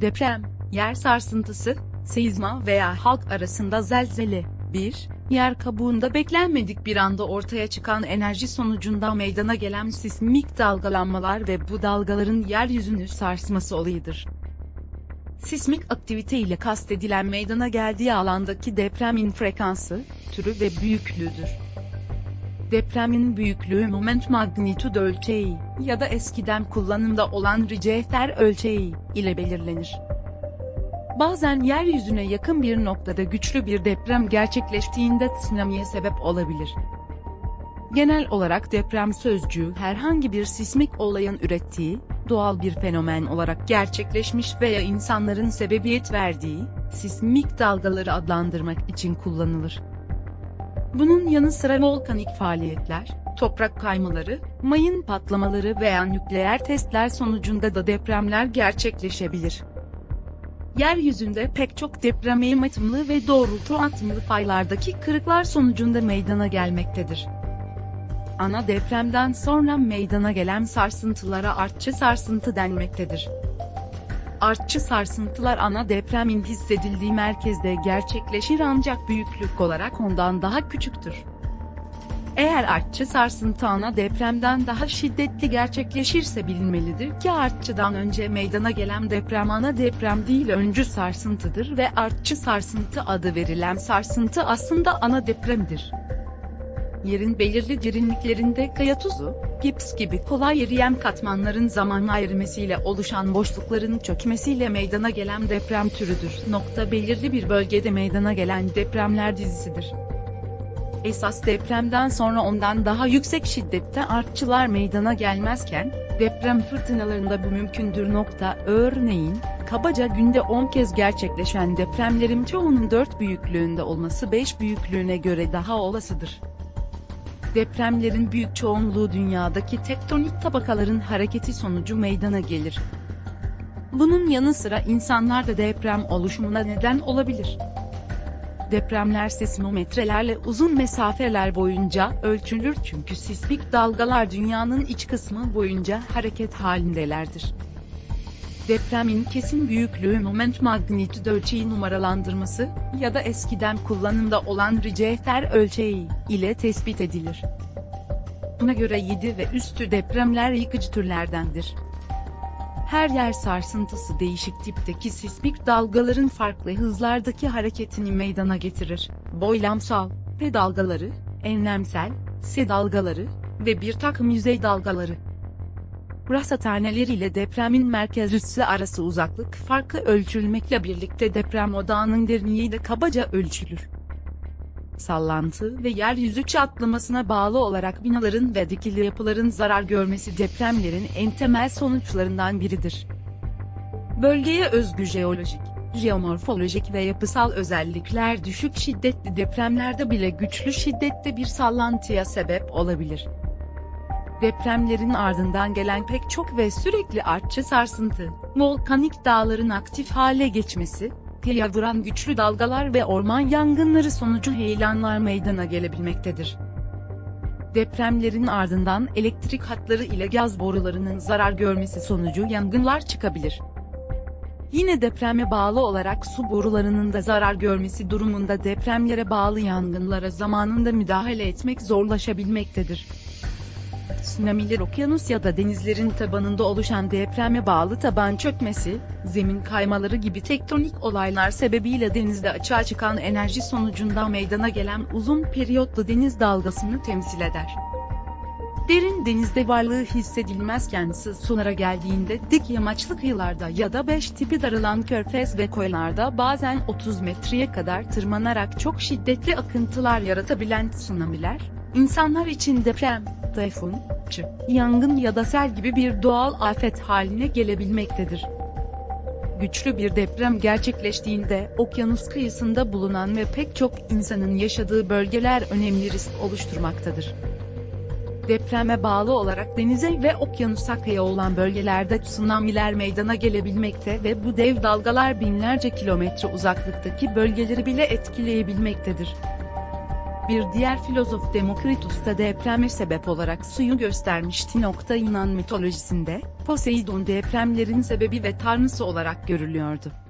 Deprem, yer sarsıntısı, seizma veya halk arasında zelzele. 1. Yer kabuğunda beklenmedik bir anda ortaya çıkan enerji sonucunda meydana gelen sismik dalgalanmalar ve bu dalgaların yeryüzünü sarsması olayıdır. Sismik aktivite ile kastedilen meydana geldiği alandaki depremin frekansı, türü ve büyüklüğüdür. Depremin büyüklüğü moment magnitude ölçeği ya da eskiden kullanımda olan Richter ölçeği ile belirlenir. Bazen yeryüzüne yakın bir noktada güçlü bir deprem gerçekleştiğinde tsunamiye sebep olabilir. Genel olarak deprem sözcüğü herhangi bir sismik olayın ürettiği, doğal bir fenomen olarak gerçekleşmiş veya insanların sebebiyet verdiği, sismik dalgaları adlandırmak için kullanılır. Bunun yanı sıra volkanik faaliyetler, toprak kaymaları, mayın patlamaları veya nükleer testler sonucunda da depremler gerçekleşebilir. Yeryüzünde pek çok deprem eğim atımlı ve doğrultu atımlı faylardaki kırıklar sonucunda meydana gelmektedir. Ana depremden sonra meydana gelen sarsıntılara artçı sarsıntı denmektedir. Artçı sarsıntılar ana depremin hissedildiği merkezde gerçekleşir ancak büyüklük olarak ondan daha küçüktür. Eğer artçı sarsıntı ana depremden daha şiddetli gerçekleşirse bilinmelidir ki artçıdan önce meydana gelen deprem ana deprem değil öncü sarsıntıdır ve artçı sarsıntı adı verilen sarsıntı aslında ana depremdir. Yerin belirli derinliklerinde kaya tuzu, gips gibi kolay eriyen katmanların zamanla erimesiyle oluşan boşlukların çökmesiyle meydana gelen deprem türüdür. Nokta belirli bir bölgede meydana gelen depremler dizisidir. Esas depremden sonra ondan daha yüksek şiddette artçılar meydana gelmezken, deprem fırtınalarında bu mümkündür. Nokta, örneğin, kabaca günde 10 kez gerçekleşen depremlerin çoğunun 4 büyüklüğünde olması 5 büyüklüğüne göre daha olasıdır. Depremlerin büyük çoğunluğu dünyadaki tektonik tabakaların hareketi sonucu meydana gelir. Bunun yanı sıra insanlar da deprem oluşumuna neden olabilir. Depremler sismometrelerle uzun mesafeler boyunca ölçülür çünkü sismik dalgalar dünyanın iç kısmı boyunca hareket halindelerdir. Depremin kesin büyüklüğü moment magnitude ölçeği numaralandırması ya da eskiden kullanımda olan Richter ölçeği ile tespit edilir. Buna göre 7 ve üstü depremler yıkıcı türlerdendir. Her yer sarsıntısı değişik tipteki sismik dalgaların farklı hızlardaki hareketini meydana getirir. Boylamsal, P dalgaları, enlemsel, S dalgaları ve bir takım yüzey dalgaları. Rasathaneler ile depremin merkez üssü arası uzaklık farkı ölçülmekle birlikte deprem odağının derinliği de kabaca ölçülür. Sallantı ve yeryüzü çatlamasına bağlı olarak binaların ve dikili yapıların zarar görmesi depremlerin en temel sonuçlarından biridir. Bölgeye özgü jeolojik, jeomorfolojik ve yapısal özellikler düşük şiddetli depremlerde bile güçlü şiddette bir sallantıya sebep olabilir. Depremlerin ardından gelen pek çok ve sürekli artçı sarsıntı, volkanik dağların aktif hale geçmesi, kıyıya vuran güçlü dalgalar ve orman yangınları sonucu heyelanlar meydana gelebilmektedir. Depremlerin ardından elektrik hatları ile gaz borularının zarar görmesi sonucu yangınlar çıkabilir. Yine depreme bağlı olarak su borularının da zarar görmesi durumunda depremlere bağlı yangınlara zamanında müdahale etmek zorlaşabilmektedir. Tsunamiler okyanus ya da denizlerin tabanında oluşan depreme bağlı taban çökmesi, zemin kaymaları gibi tektonik olaylar sebebiyle denizde açığa çıkan enerji sonucunda meydana gelen uzun periyotlu deniz dalgasını temsil eder. Derin denizde varlığı hissedilmezken sız sulara geldiğinde dik yamaçlı kıyılarda ya da 5 tipi darılan körfez ve koylarda bazen 30 metreye kadar tırmanarak çok şiddetli akıntılar yaratabilen tsunamiler, insanlar için deprem, tayfun, çı, yangın ya da sel gibi bir doğal afet haline gelebilmektedir. Güçlü bir deprem gerçekleştiğinde okyanus kıyısında bulunan ve pek çok insanın yaşadığı bölgeler önemli risk oluşturmaktadır. Depreme bağlı olarak denize ve okyanusa kıyı olan bölgelerde tsunamiler meydana gelebilmekte ve bu dev dalgalar binlerce kilometre uzaklıktaki bölgeleri bile etkileyebilmektedir. Bir diğer filozof Demokritus da depreme sebep olarak suyu göstermişti. Nokta Yunan mitolojisinde, Poseidon depremlerin sebebi ve tanrısı olarak görülüyordu.